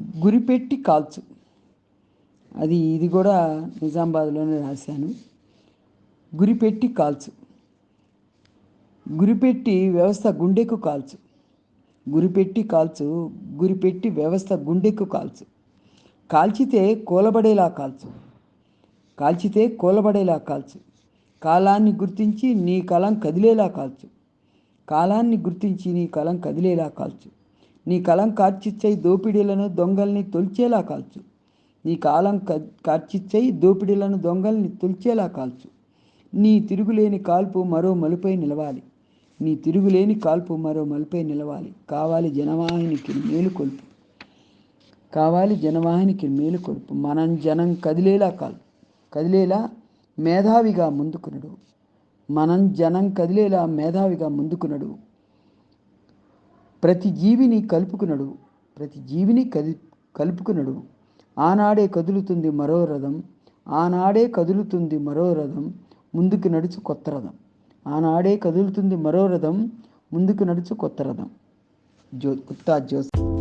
గురిపెట్టి కాల్చు. అది ఇది కూడా నిజామాబాద్లోనే రాశాను. గురిపెట్టి కాల్చు. గురిపెట్టి వ్యవస్థ గుండెకు కాల్చు. గురిపెట్టి కాల్చు గురిపెట్టి వ్యవస్థ గుండెకు కాల్చు. కాల్చితే కూలబడేలా కాల్చు. కాల్చితే కూలబడేలా కాల్చు. కాలాన్ని గుర్తించి నీ కలం కదిలేలా కాల్చు. కాలాన్ని గుర్తించి నీ కలం కదిలేలా కాల్చు. నీ కలం కార్చిచ్చై దోపిడీలను దొంగల్ని తొలిచేలా కాల్చు. నీ కాలం కార్చిచ్చై దోపిడీలను దొంగల్ని తొలిచేలా కాల్చు. నీ తిరుగులేని కాల్పు మరో మలుపై నిలవాలి. నీ తిరుగులేని కాల్పు మరో మలుపై నిలవాలి. కావాలి జనవాహినికి మేలుకొల్పు కావాలి జనవాహినికి మేలుకొల్పు మనం జనం కదిలేలా కాల్ కదిలేలా మేధావిగా ముందుకు నడువు మనం జనం కదిలేలా మేధావిగా ముందుకు నడువు ప్రతి జీవిని కలుపుకునడు ప్రతి జీవిని కది కలుపుకునడు. ఆనాడే కదులుతుంది మరో రథం ఆనాడే కదులుతుంది మరో రథం ముందుకు నడుచు కొత్త రథం. ఆనాడే కదులుతుంది మరో రథం ముందుకు నడుచు కొత్త రథం. జ్యో గుత్తా జ్యోతి